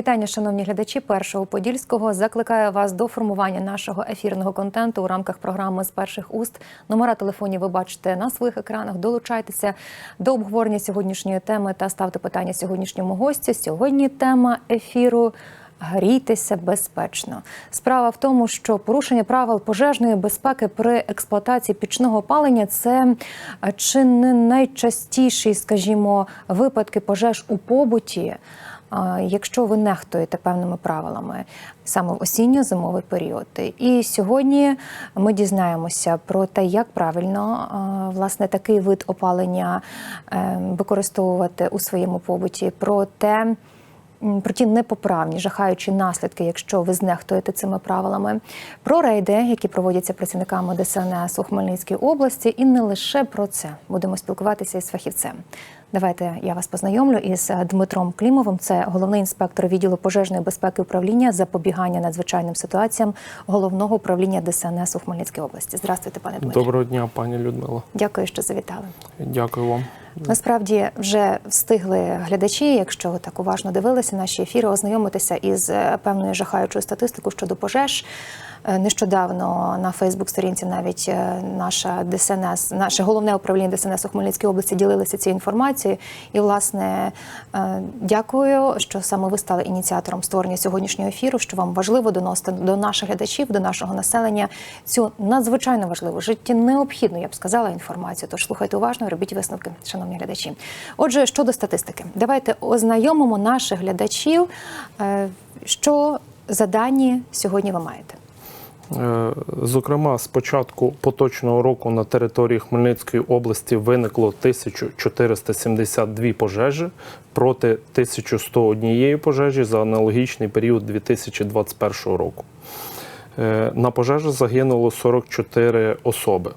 вітання, шановні глядачі першого подільського. Закликаю вас до формування нашого ефірного контенту у рамках програми з перших уст. Номера телефонів ви бачите на своїх екранах. Долучайтеся до обговорення сьогоднішньої теми та ставте питання сьогоднішньому гостю. Сьогодні тема ефіру. Грійтеся безпечно. Справа в тому, що порушення правил пожежної безпеки при експлуатації пічного опалення це е, чи не найчастіші, скажімо, випадки пожеж у побуті, якщо ви нехтуєте певними правилами саме в осінньо-зимовий період. І сьогодні ми дізнаємося про те, як правильно власне такий вид опалення е, використовувати у своєму побуті, про те. Про ті непоправні, жахаючі наслідки, якщо ви знехтуєте цими правилами, про рейди, які проводяться працівниками ДСНС у Хмельницькій області, і не лише про це будемо спілкуватися із фахівцем. Давайте я вас познайомлю із Дмитром Клімовим. Це головний інспектор відділу пожежної безпеки управління запобігання надзвичайним ситуаціям головного управління ДСНС у Хмельницькій області. Здравствуйте, пане Дмитро. Доброго дня, пані Людмила. Дякую, що завітали. Дякую вам. Насправді вже встигли глядачі, якщо так уважно дивилися наші ефіри, ознайомитися із е, певною жахаючою статистикою щодо пожеж. Е, Нещодавно на Фейсбук-сторінці навіть е, наша ДСНС, наше головне управління ДСНС у Хмельницькій області ділилися цією інформацією. І, власне, е, дякую, що саме ви стали ініціатором створення сьогоднішнього ефіру. Що вам важливо доносити до наших глядачів, до нашого населення цю надзвичайно важливу житті необхідну, я б сказала, інформацію. Тож слухайте уважно, робіть висновки, шановні глядачі. Отже, щодо статистики, давайте ознайомимо наших глядачів, що за дані сьогодні ви маєте. Е, Зокрема, з початку поточного року на території Хмельницької області виникло 1472 пожежі проти 1101 пожежі за аналогічний період 2021 року. Е, На пожежі загинуло 44 особи.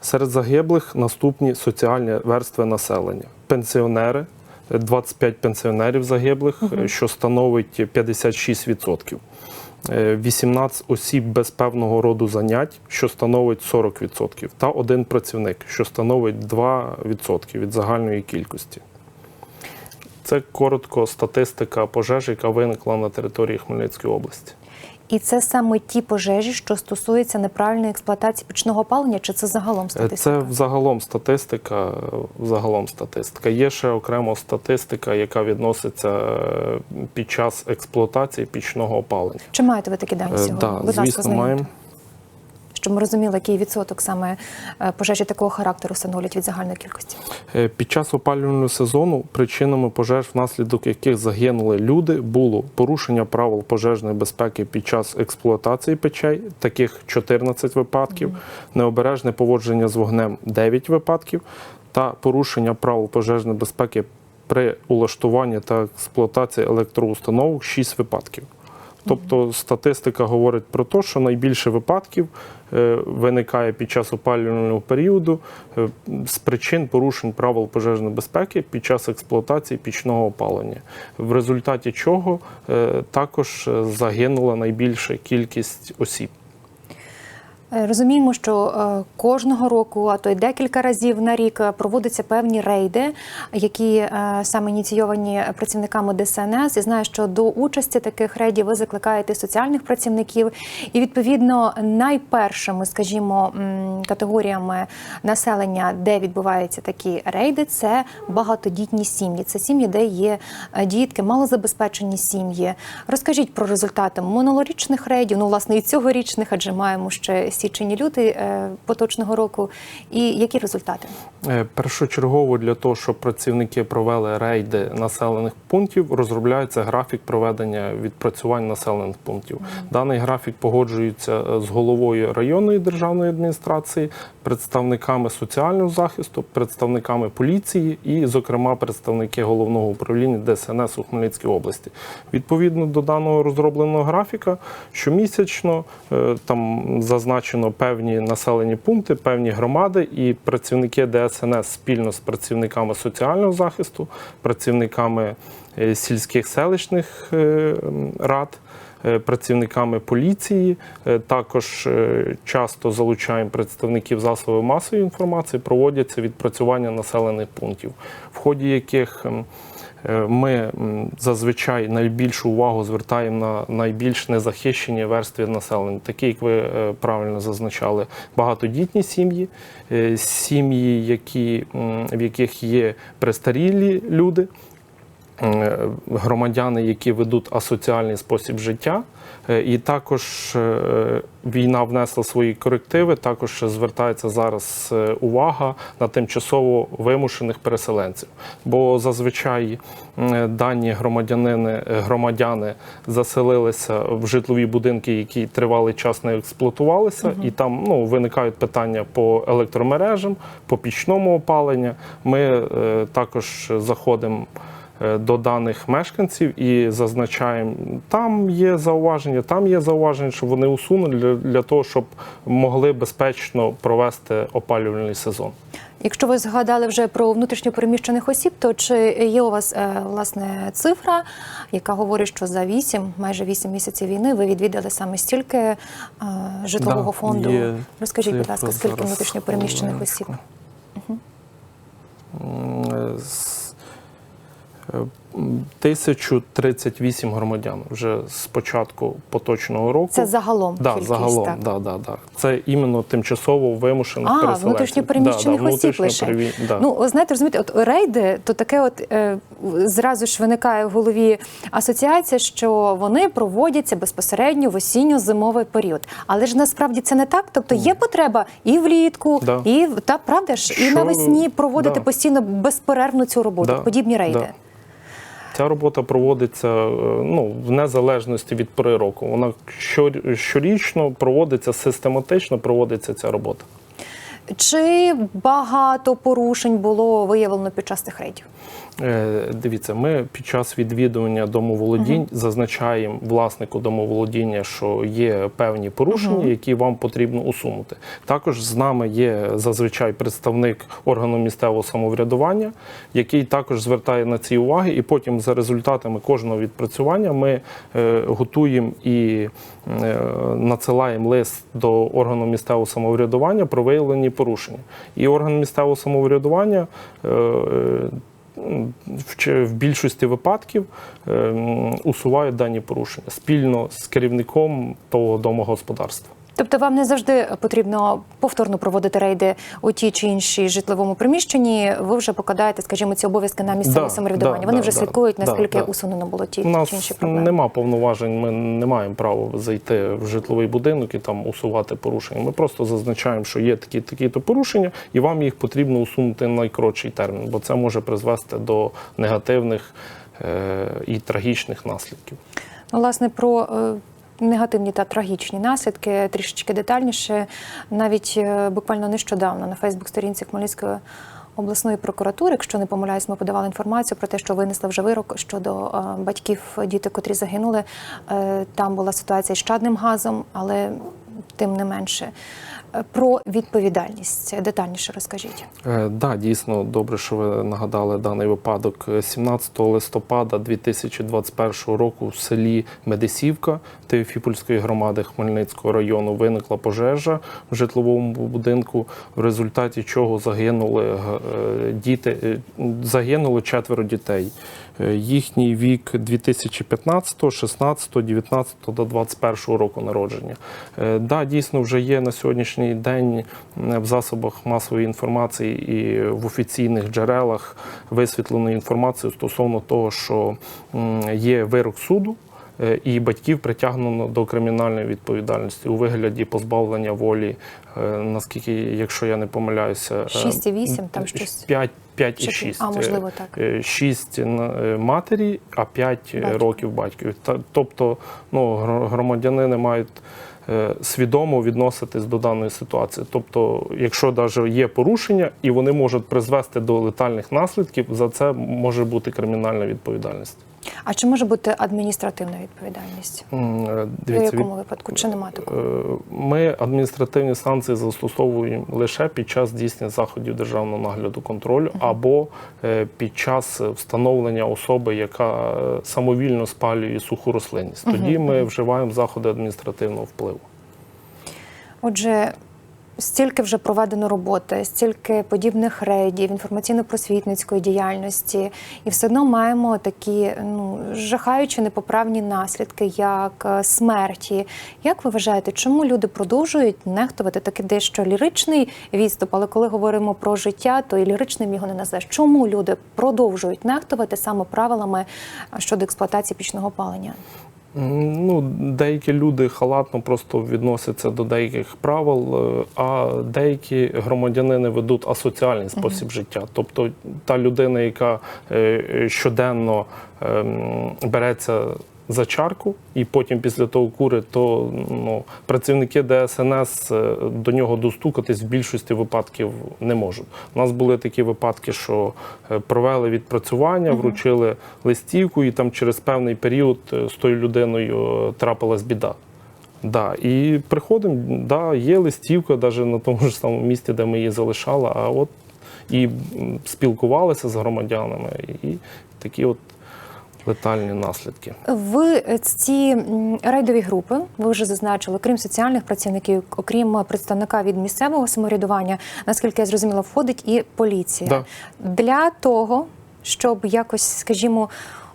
Серед загиблих наступні соціальні верстви населення: пенсіонери, 25 пенсіонерів загиблих, що становить 56%. Е, 18 осіб без певного роду занять, що становить 40%, та один працівник, що становить 2% від загальної кількості. Це коротко статистика пожеж, яка виникла на території Хмельницької області. І це саме ті пожежі, що стосуються неправильної експлуатації пічного опалення, чи це загалом Е, статистика? Це взагалом статистика. Загалом статистика. Є ще окремо статистика, яка відноситься е, під час експлуатації пічного опалення. Чи маєте ви такі дані Е, сьогодні? Да, Будь звісно, маємо. Щоб ми розуміли, який відсоток саме е, пожежі такого характеру становлять від загальної кількості. Е, Під час опалювального сезону причинами пожеж, внаслідок яких загинули люди, було порушення правил пожежної безпеки під час експлуатації печей, таких 14 випадків, необережне поводження з вогнем 9 випадків, та порушення правил пожежної безпеки при улаштуванні та експлуатації електроустановок 6 випадків. Тобто статистика говорить про те, що найбільше випадків е, виникає під час опалювального періоду е, з причин порушень правил пожежної безпеки під час експлуатації пічного опалення, в результаті чого е, також загинула найбільша кількість осіб. Е, Розуміємо, що е, кожного року, а то й декілька разів на рік е, проводяться певні рейди, які саме ініційовані працівниками ДСНС. І знаю, що до участі таких рейдів ви закликаєте соціальних працівників. І відповідно найпершими, скажімо, категоріями населення, де відбуваються такі рейди, це багатодітні сім'ї. Це сім'ї, де є дітки, малозабезпечені сім'ї. Розкажіть про результати минулорічних рейдів, ну власне і цьогорічних, адже маємо ще січень і лютий е, поточного року. І які результати? Е, Першочергово для того, щоб працівники провели рейди населених пунктів, розробляється графік проведення відпрацювань населених пунктів. Даний графік погоджується е, з головою районної державної адміністрації, представниками соціального захисту, представниками поліції і, зокрема, представники головного управління ДСНС у Хмельницькій області. Відповідно до даного розробленого графіка, щомісячно там зазначено певні населені пункти, певні громади, і працівники ДСНС спільно з працівниками соціального захисту, працівниками е, сільських селищних е, рад. е, Працівниками поліції також часто залучаємо представників засобів масової інформації, проводяться відпрацювання населених пунктів, в ході яких Ми зазвичай найбільшу увагу звертаємо на найбільш незахищені верстви населення, такі, як ви е, правильно зазначали, багатодітні сім'ї, е, сім'ї, які, в яких є престарілі люди, е, громадяни, які ведуть асоціальний спосіб життя. Е, І також е, війна внесла свої корективи. Також звертається зараз е, увага на тимчасово вимушених переселенців. Бо зазвичай дані громадянини, е, громадяни заселилися в житлові будинки, які тривалий час не експлуатувалися, і там ну, виникають питання по електромережам, по пічному опаленню. Ми е, також заходимо е, до даних мешканців і зазначаємо, там є зауваження, там є зауваження, щоб вони усунули для, для того, щоб могли безпечно провести опалювальний сезон. Якщо ви згадали вже про внутрішньопереміщених осіб, то чи є у вас е, власне цифра, яка говорить, що за 8, майже 8 місяців війни ви відвідали саме стільки е, житлового Да, фонду? є Розкажіть, будь ласка, скільки внутрішньопереміщених осіб? хвилиночку. М, з- е, 1038 громадян вже з початку поточного року. Це загалом Да, кількість, загалом, так? да, да, да. Це іменно тимчасово вимушених А, переселенців. внутрішньопереміщених да, да, осіб лише. внутрішньоперемі- Да. Ну, знаєте, розумієте, от рейди, то таке от е, зразу ж виникає в голові асоціація, що вони проводяться безпосередньо в осінньо-зимовий період. Але ж насправді це не так. Тобто є потреба і влітку, Да. і та правда ж, і навесні проводити да. постійно безперервно цю роботу, Да, подібні рейди. да. Ця робота проводиться е, ну, в незалежності від пори року. Вона щор- щорічно проводиться систематично, проводиться ця робота. Чи багато порушень було виявлено під час цих рейдів? Е, Дивіться, ми під час відвідування домоволодінь зазначаємо власнику домоволодіння, що є певні порушення, які вам потрібно усунути. Також з нами є зазвичай представник органу місцевого самоврядування, який також звертає на ці уваги, і потім за результатами кожного відпрацювання ми е, готуємо і е, надсилаємо лист до органу місцевого самоврядування про виявлені порушення. І орган місцевого самоврядування. е, е, в більшості випадків е, усувають дані порушення спільно з керівником того домогосподарства. Тобто вам не завжди потрібно повторно проводити рейди у тій чи іншій житловому приміщенні. Ви вже покладаєте, скажімо, ці обов'язки на місцеве Да, самоврядування. да, Вони да, вже да, слідкують, да, наскільки да. усунено було ті У чи інші нас проблеми. нема повноважень, ми не маємо права зайти в житловий будинок і там усувати порушення. Ми просто зазначаємо, що є такі такі то порушення, і вам їх потрібно усунути на найкоротший термін, бо це може призвести до негативних е- і трагічних наслідків. Ну, власне, про е, негативні та трагічні наслідки трішечки детальніше. Навіть е, буквально нещодавно на Фейсбук-сторінці Хмельницької обласної прокуратури, якщо не помиляюсь, ми подавали інформацію про те, що винесли вже вирок щодо е, батьків дітей, котрі загинули. Е, Там була ситуація з чадним газом, але тим не менше. Про відповідальність детальніше розкажіть. Е, Да, дійсно добре, що ви нагадали даний випадок. Е, 17 листопада 2021 року в селі Медисівка Теофіпольської громади Хмельницького району виникла пожежа в житловому будинку, в результаті чого загинули е, діти, е, загинуло четверо дітей. Е, Їхній вік 2015, 16, 19 до 21 року народження. Е, Да, дійсно вже є на сьогоднішній день в засобах масової інформації і в офіційних джерелах висвітленої інформації стосовно того, що є вирок суду. е, І батьків притягнено до кримінальної відповідальності у вигляді позбавлення волі, е, наскільки, якщо я не помиляюся, 6,8, там щось. 5, 5 і Чи- 6. А, можливо, так. 6 матері, а 5 Батько. років батькові. Та- Тобто ну, гро- громадянини мають е, свідомо відноситись до даної ситуації. Тобто, якщо навіть є порушення і вони можуть призвести до летальних наслідків, за це може бути кримінальна відповідальність. А чи може бути адміністративна відповідальність? Е, У Дивіться, якому випадку? Чи немає такого? Е, Ми адміністративні санкції застосовуємо лише під час здійснення заходів державного нагляду контролю або е, під час встановлення особи, яка самовільно спалює суху рослинність. Тоді ми вживаємо заходи адміністративного впливу. Отже, стільки вже проведено роботи, стільки подібних рейдів, інформаційно-просвітницької діяльності, і все одно маємо такі ну жахаючі непоправні наслідки, як е, смерті. Як ви вважаєте, чому люди продовжують нехтувати такий дещо ліричний відступ? Але коли говоримо про життя, то і ліричним його не назвеш. Чому люди продовжують нехтувати саме правилами щодо експлуатації пічного опалення? Ну, деякі люди халатно просто відносяться до деяких правил, е, а деякі громадянини ведуть асоціальний спосіб життя. Тобто та людина, яка е, щоденно ем, береться за чарку і потім після того курить, то ну, працівники ДСНС е, до нього достукатись в більшості випадків не можуть. У нас були такі випадки, що е, провели відпрацювання, вручили листівку, і там через певний період е, з тою людиною трапилась біда. Да, і приходимо, да, є листівка, навіть на тому ж самому місці, де ми її залишали, а от і спілкувалися з громадянами, і такі от летальні наслідки. В ці рейдові групи ви вже зазначили, крім соціальних працівників, окрім представника від місцевого самоврядування, наскільки я зрозуміла, входить і поліція Да. для того, щоб якось, скажімо,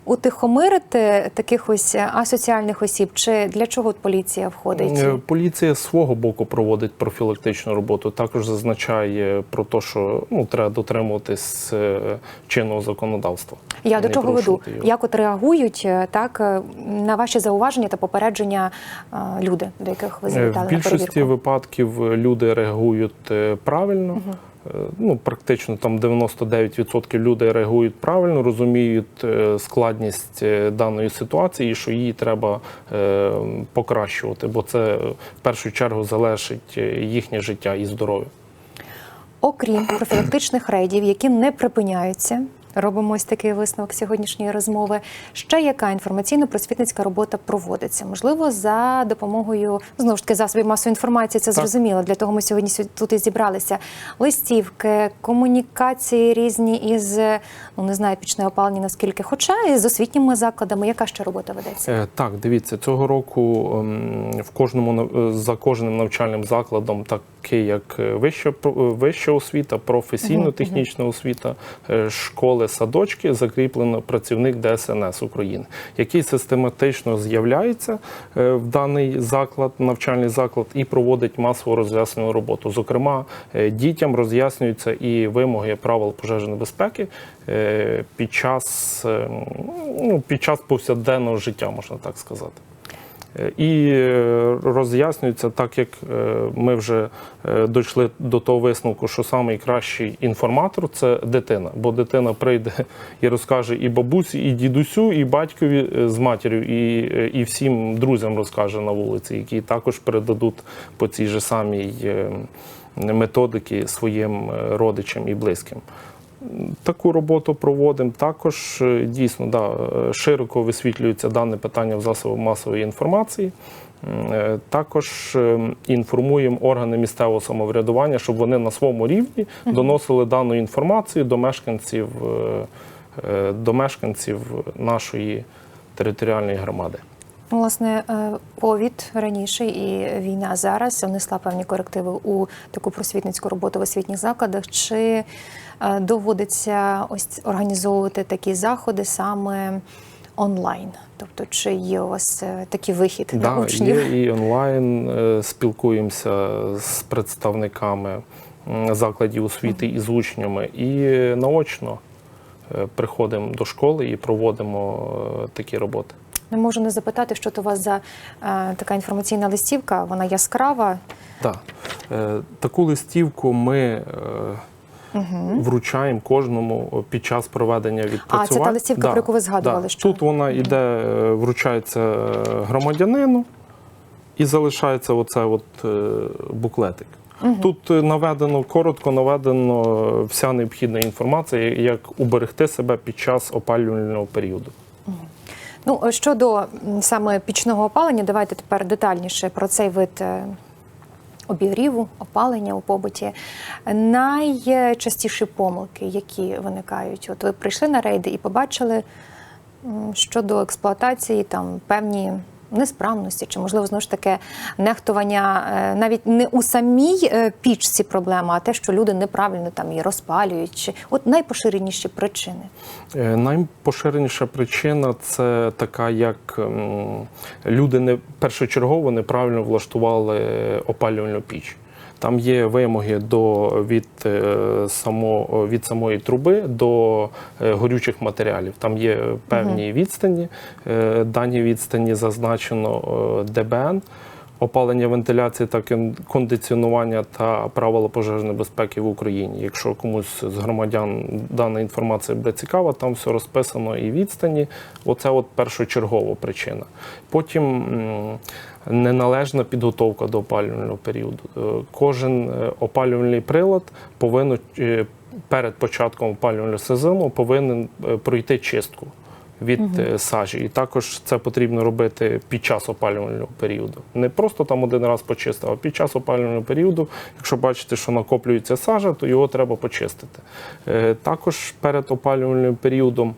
утихомирити таких ось асоціальних осіб, чи для чого от поліція входить? Е, Поліція з свого боку проводить профілактичну роботу. Також зазначає про те, що ну треба дотримуватись е, чинного законодавства. Я до чого веду? його. Як от реагують е, так е, на ваші зауваження та попередження е, люди, до яких ви Е, завітали В більшості перевірку? випадків е, люди реагують е, правильно. Е, Ну, практично там 99% людей реагують правильно, розуміють е, складність е, даної ситуації, і що її треба е, покращувати, бо це е, в першу чергу залежить е, їхнє життя і здоров'я. Окрім профілактичних рейдів, які не припиняються. Робимо ось такий висновок сьогоднішньої розмови. Ще яка інформаційно-просвітницька робота проводиться? Можливо, за допомогою знову ж таки засобів масової інформації. Це Так. зрозуміло. Для того ми сьогодні тут і зібралися. Листівки, комунікації різні із ну не знаю, пічне опалення наскільки, хоча і з освітніми закладами. Яка ще робота ведеться? Е, Так, дивіться, цього року ем, в кожному е, за кожним навчальним закладом, такий як е, вища вища освіта, професійно-технічна освіта, е, школи, садочки, закріплено працівник ДСНС України, який систематично з'являється е, в даний заклад, навчальний заклад, і проводить масову роз'яснювальну роботу. Зокрема, е, дітям роз'яснюються і вимоги правил пожежної безпеки е, під час, ну, під час повсякденного життя, можна так сказати. Е, І е, роз'яснюється, так як е, ми вже дійшли до того висновку, що найкращий інформатор це дитина, бо дитина прийде і розкаже і бабусі, і дідусю, і батькові з матір'ю, і, і всім друзям розкаже на вулиці, які також передадуть по цій же самій методики своїм родичам і близьким. Таку роботу проводимо. Також е, дійсно да, е, широко висвітлюється дане питання в засобах масової інформації. Е, Також інформуємо органи місцевого самоврядування, щоб вони на своєму рівні доносили дану інформацію до мешканців, до мешканців нашої територіальної громади. Власне, е, ковід раніше і війна зараз внесла певні корективи у таку просвітницьку роботу в освітніх закладах. Чи е, доводиться ось організовувати такі заходи саме онлайн? Тобто, чи є у вас е, такий вихід Да, учнів? є і онлайн е, спілкуємося з представниками закладів освіти і з учнями, і наочно е, приходимо до школи і проводимо е, такі роботи. Не можу не запитати, що то у вас за е, така інформаційна листівка. Вона яскрава. Так. Е, Таку листівку ми е, вручаємо кожному під час проведення відпрацювань. та листівка, про яку ви згадували, що- Тут вона йде, е, вручається е, громадянину і залишається оце от е, буклетик. Тут е, наведено коротко наведено вся необхідна інформація, як уберегти себе під час опалювального періоду. Ну щодо саме пічного опалення, давайте тепер детальніше про цей вид е, обігріву, опалення у побуті. Найчастіші помилки, які виникають, от ви прийшли на рейди і побачили щодо експлуатації там певні несправності, чи можливо знову ж таки нехтування е, навіть не у самій е, пічці проблема, а те, що люди неправильно там її розпалюють, чи от найпоширеніші причини. Е, Найпоширеніша причина це така, як люди не першочергово неправильно влаштували опалювальну піч. Там є вимоги до від, е, само, від самої труби до е, горючих матеріалів. Там є певні відстані. Е, Дані відстані зазначено ДБН. Опалення, вентиляції та кондиціонування та правила пожежної безпеки в Україні. Якщо комусь з громадян дана інформація буде цікава, там все розписано і відстані. Оце от першочергова причина. Потім неналежна підготовка до опалювального періоду. Е, Кожен е, опалювальний прилад повинен е, перед початком опалювального сезону повинен пройти чистку від е, сажі. І також це потрібно робити під час опалювального періоду. Не просто там один раз почистив, а під час опалювального періоду, якщо бачите, що накоплюється сажа, то його треба почистити. Також перед опалювальним періодом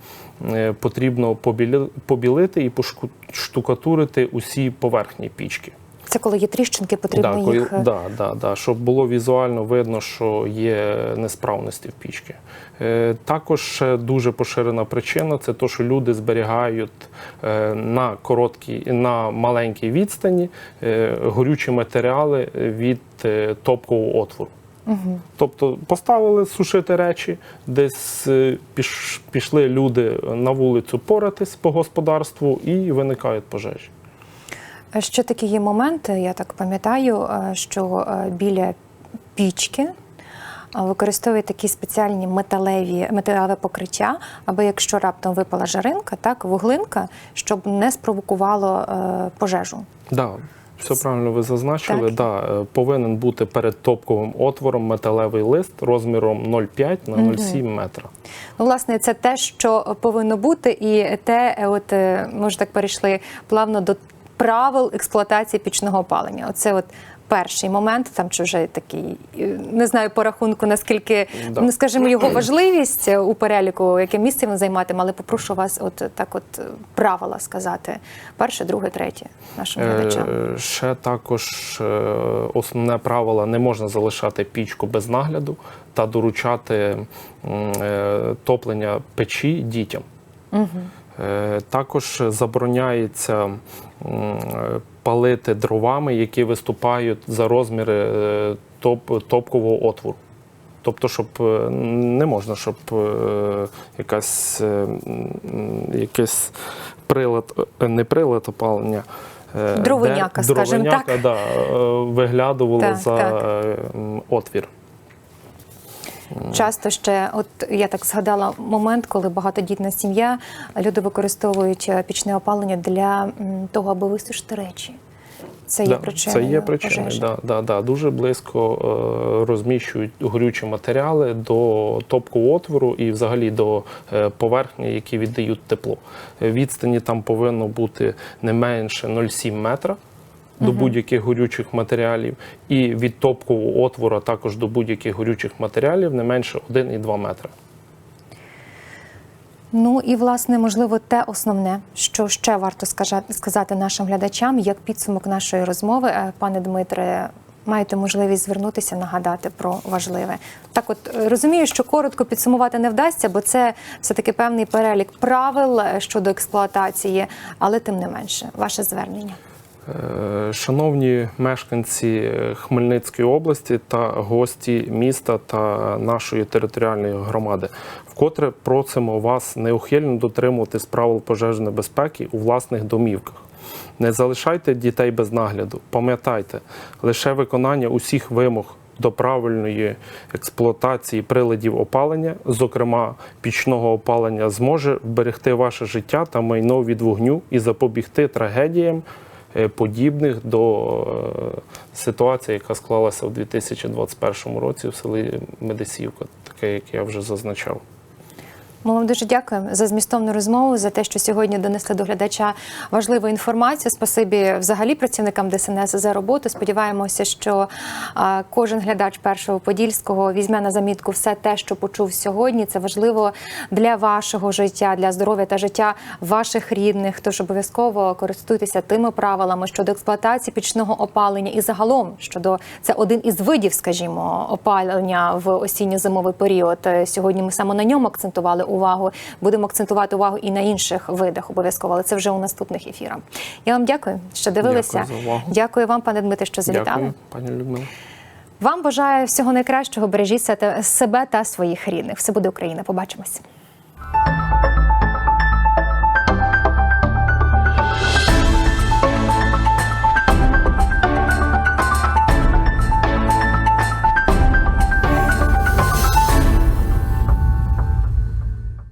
потрібно побіли- побілити і поштукатурити усі поверхні пічки. Це коли є тріщинки, потрібно Да, їх е, да, да, да, щоб було візуально видно, що є несправності в пічці. Е, також дуже поширена причина це те, що люди зберігають е, на короткій, на маленькій відстані е, горючі матеріали від е, топкового отвору. Тобто поставили сушити речі, десь е, піш, пішли люди на вулицю поратись по господарству і виникають пожежі. Ще такі є моменти, я так пам'ятаю, е, що е, біля пічки використовують такі спеціальні металеві металеве покриття, аби якщо раптом випала жаринка, так вуглинка, щоб не спровокувало е, пожежу. Да, все правильно ви зазначили. Так. Да, е, повинен бути перед топковим отвором металевий лист розміром 0,5 на 0,7 метра. Ну, власне, це те, що повинно бути, і те, е, от е, ми ж так перейшли плавно до правил експлуатації пічного опалення. Оце от. Перший момент, там чи вже такий, е, не знаю по рахунку, наскільки Да. ну, скажімо, його важливість е, у переліку, яке місце він займатиме, але попрошу вас, от так, от е, правила сказати: перше, друге, третє нашим глядачам. Е, Ще також основне правило не можна залишати пічку без нагляду та доручати е, топлення печі дітям. Е, Також забороняється палити дровами, які виступають за розміри е, топ, топкового отвору. Тобто, щоб е, не можна, щоб е, якась, якийсь прилад, не прилад опалення. Дровиняка, де- скажімо дровиняка, так. Да, виглядувало Так, за так. отвір. Часто ще, от я так згадала момент, коли багатодітна сім'я, люди використовують е, пічне опалення для того, аби висушити речі. Це є Да, причиною Це є пожежі. Да, да, да. Дуже близько е, розміщують горючі матеріали до топкового отвору і взагалі до е, поверхні, які віддають тепло. Відстані там повинно бути не менше 0,7 метра. До будь-яких горючих матеріалів, і від топкового отвора також до будь-яких горючих матеріалів не менше 1,2 метра. Ну і власне, можливо, те основне, що ще варто сказати нашим глядачам, як підсумок нашої розмови, Е, пане Дмитре. Маєте можливість звернутися, нагадати про важливе. Так, от розумію, що коротко підсумувати не вдасться, бо це все таки певний перелік правил е, щодо експлуатації, але тим не менше, ваше звернення. Е, Шановні мешканці Хмельницької області та гості міста та нашої територіальної громади, вкотре просимо вас неухильно дотримуватись правил пожежної безпеки у власних домівках. Не залишайте дітей без нагляду. Пам'ятайте, лише виконання усіх вимог до правильної експлуатації приладів опалення, зокрема пічного опалення, зможе вберегти ваше життя та майно від вогню і запобігти трагедіям, подібних до е, ситуації, яка склалася у 2021 році в селі Медисівка, таке, як я вже зазначав. Ми вам дуже дякуємо за змістовну розмову, за те, що сьогодні донесли до глядача важливу інформацію. Спасибі взагалі працівникам ДСНС за роботу. Сподіваємося, що кожен глядач першого подільського візьме на замітку все те, що почув сьогодні. Це важливо для вашого життя, для здоров'я та життя ваших рідних. Тож обов'язково користуйтеся тими правилами щодо експлуатації пічного опалення і загалом щодо це один із видів, скажімо, опалення в осінньо-зимовий період. Сьогодні ми саме на ньому акцентували увагу. Будемо акцентувати увагу і на інших видах обов'язково, але це вже у наступних ефірах. Я вам дякую, що дивилися. Дякую за увагу. Дякую вам, пане Дмитре, що завітали. Дякую, пані Людмила. Вам бажаю всього найкращого. Бережіть себе та своїх рідних. Все буде Україна. Побачимось.